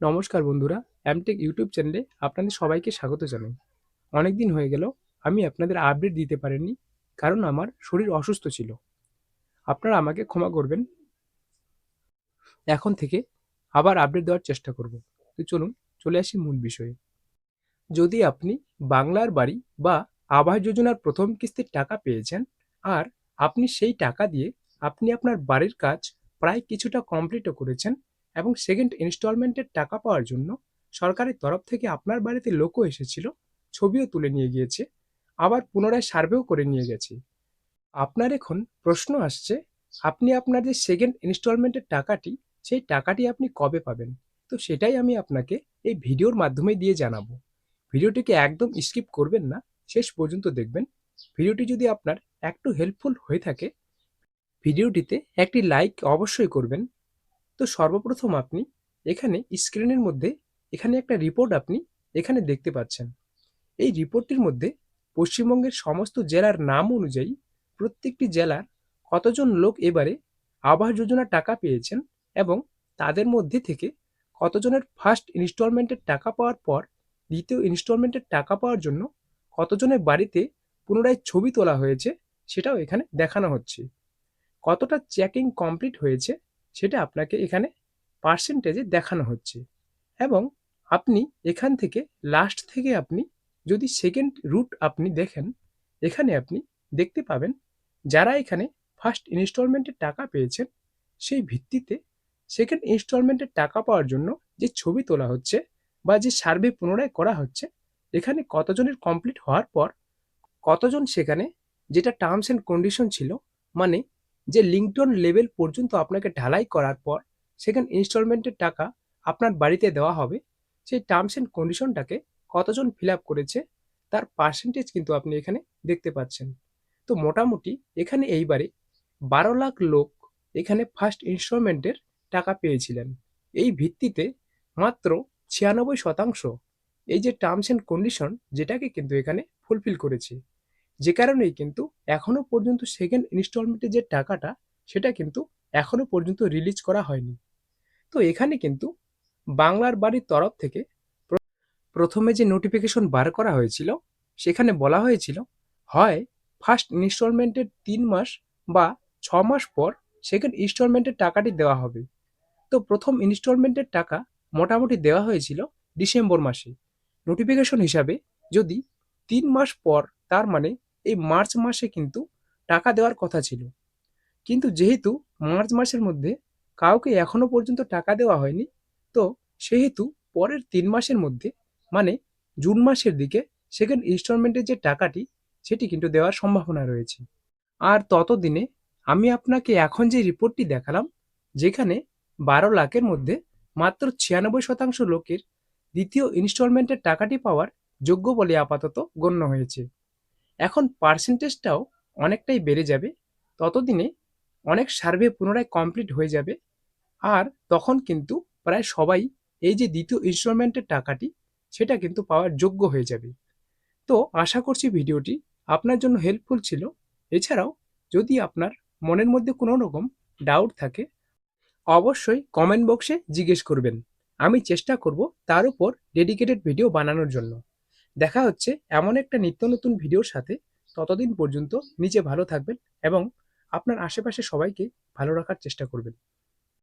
নমস্কার বন্ধুরা Amtech YouTube চ্যানেলে আপনাদের সবাইকে স্বাগত জানাই। অনেক দিন হয়ে গেল, আমি আপনাদের আপডেট দিতে পারিনি, কারণ আমার শরীর অসুস্থ ছিল। আপনারা আমাকে ক্ষমা করবেন। এখন থেকে আবার আপডেট দেওয়ার চেষ্টা করব। তো চলুন, চলে আসি মূল বিষয়ে। যদি আপনি বাংলার বাড়ি বা আবাস যোজনার প্রথম কিস্তির টাকা পেয়েছেন, আর আপনি সেই টাকা দিয়ে আপনি আপনার বাড়ির কাজ প্রায় কিছুটা কমপ্লিটও করেছেন এবং সেকেন্ড ইনস্টলমেন্টের টাকা পাওয়ার জন্য সরকারের তরফ থেকে আপনার বাড়িতে লোকও এসেছিল, ছবিও তুলে নিয়ে গিয়েছে, আবার পুনরায় সার্ভেও করে নিয়ে গেছে। আপনার এখন প্রশ্ন আসছে, আপনি আপনার যে সেকেন্ড ইনস্টলমেন্টের টাকাটি, সেই টাকাটি আপনি কবে পাবেন? তো সেটাই আমি আপনাকে এই ভিডিওর মাধ্যমে দিয়ে জানাব। ভিডিওটিকে একদম স্কিপ করবেন না, শেষ পর্যন্ত দেখবেন। ভিডিওটি যদি আপনার একটু হেল্পফুল হয়ে থাকে, ভিডিওটিতে একটি লাইক অবশ্যই করবেন। তো সর্বপ্রথম আপনি এখানে স্ক্রিনের মধ্যে এখানে একটা রিপোর্ট আপনি এখানে দেখতে পাচ্ছেন। এই রিপোর্টটির মধ্যে পশ্চিমবঙ্গের সমস্ত জেলার নাম অনুযায়ী প্রত্যেকটি জেলার কতজন লোক এবারে আবাস যোজনা টাকা পেয়েছেন এবং তাদের মধ্যে থেকে কতজনের ফার্স্ট ইনস্টলমেন্টের টাকা পাওয়ার পর, দ্বিতীয় ইনস্টলমেন্টের টাকা পাওয়ার জন্য কতজনের বাড়িতে পুনরায় ছবি তোলা হয়েছে সেটাও এখানে দেখানো হচ্ছে। কতটা চেকিং কমপ্লিট হয়েছে সেটা আপনাকে এখানে পার্সেন্টেজে দেখানো হচ্ছে। এবং আপনি এখান থেকে লাস্ট থেকে আপনি যদি সেকেন্ড রুট আপনি দেখেন, এখানে আপনি দেখতে পাবেন যারা এখানে ফার্স্ট ইনস্টলমেন্টের টাকা পেয়েছেন, সেই ভিত্তিতে সেকেন্ড ইনস্টলমেন্টের টাকা পাওয়ার জন্য যে ছবি তোলা হচ্ছে বা যে সার্ভে পুনরায় করা হচ্ছে, এখানে কতজনের কমপ্লিট হওয়ার পর কতজন সেখানে যেটা টার্মস অ্যান্ড কন্ডিশন ছিল মানে যে লিঙ্কটন লেভেল পর্যন্ত আপনাকে ঢালাই করার পর সেখানে ইনস্টলমেন্টের টাকা আপনার বাড়িতে দেওয়া হবে। সেই টার্মস অ্যান্ড কন্ডিশনটাকে কতজন ফিল আপ করেছে তার পার্সেন্টেজ কিন্তু আপনি এখানে দেখতে পাচ্ছেন। তো মোটামুটি এখানে এইবারে বারো লাখ লোক এখানে ফার্স্ট ইনস্টলমেন্টের টাকা পেয়েছিলেন। এই ভিত্তিতে মাত্র ছিয়ানব্বই শতাংশ এই যে টার্মস অ্যান্ড কন্ডিশন যেটাকে কিন্তু এখানে ফুলফিল করেছে। যে কারণেই কিন্তু এখনও পর্যন্ত সেকেন্ড ইনস্টলমেন্টের যে টাকাটা, সেটা কিন্তু এখনও পর্যন্ত রিলিজ করা হয়নি। তো এখানে কিন্তু বাংলার বাড়ির তরফ থেকে প্রথমে যে নোটিফিকেশন বার করা হয়েছিল, সেখানে বলা হয়েছিল, হয় ফার্স্ট ইনস্টলমেন্টের তিন মাস বা ছ মাস পর সেকেন্ড ইনস্টলমেন্টের টাকাটি দেওয়া হবে। তো প্রথম ইনস্টলমেন্টের টাকা মোটামুটি দেওয়া হয়েছিল ডিসেম্বর মাসে। নোটিফিকেশন হিসাবে যদি তিন মাস পর, তার মানে এই মার্চ মাসে কিন্তু টাকা দেওয়ার কথা ছিল। কিন্তু যেহেতু মার্চ মাসের মধ্যে কাউকে এখনও পর্যন্ত টাকা দেওয়া হয়নি, তো সেহেতু পরের তিন মাসের মধ্যে মানে জুন মাসের দিকে সেকেন্ড ইনস্টলমেন্টের যে টাকাটি, সেটি কিন্তু দেওয়ার সম্ভাবনা রয়েছে। আর ততদিনে আমি আপনাকে এখন যে রিপোর্টটি দেখালাম, যেখানে বারো লাখের মধ্যে মাত্র ছিয়ানব্বই শতাংশ লোকের দ্বিতীয় ইনস্টলমেন্টের টাকাটি পাওয়ার যোগ্য বলে আপাতত গণ্য হয়েছে। এখন পার্সেন্টেজটাও অনেকটাই বেড়ে যাবে, ততদিনে অনেক সার্ভে পুনরায় কমপ্লিট হয়ে যাবে, আর তখন কিন্তু প্রায় সবাই এই যে দ্বিতীয় ইনস্টলমেন্টের টাকাটি, সেটা কিন্তু পাওয়ার যোগ্য হয়ে যাবে। তো আশা করছি ভিডিওটি আপনার জন্য হেল্পফুল ছিল। এছাড়াও যদি আপনার মনের মধ্যে কোনো রকম ডাউট থাকে, অবশ্যই কমেন্ট বক্সে জিজ্ঞেস করবেন। আমি চেষ্টা করব তার উপর ডেডিকেটেড ভিডিও বানানোর জন্য। দেখা হচ্ছে এমন একটা নিত্য নতুন ভিডিওর সাথে। ততদিন পর্যন্ত নিজে ভালো থাকবেন এবং আপনার আশেপাশে সবাইকে ভালো রাখার চেষ্টা করবেন।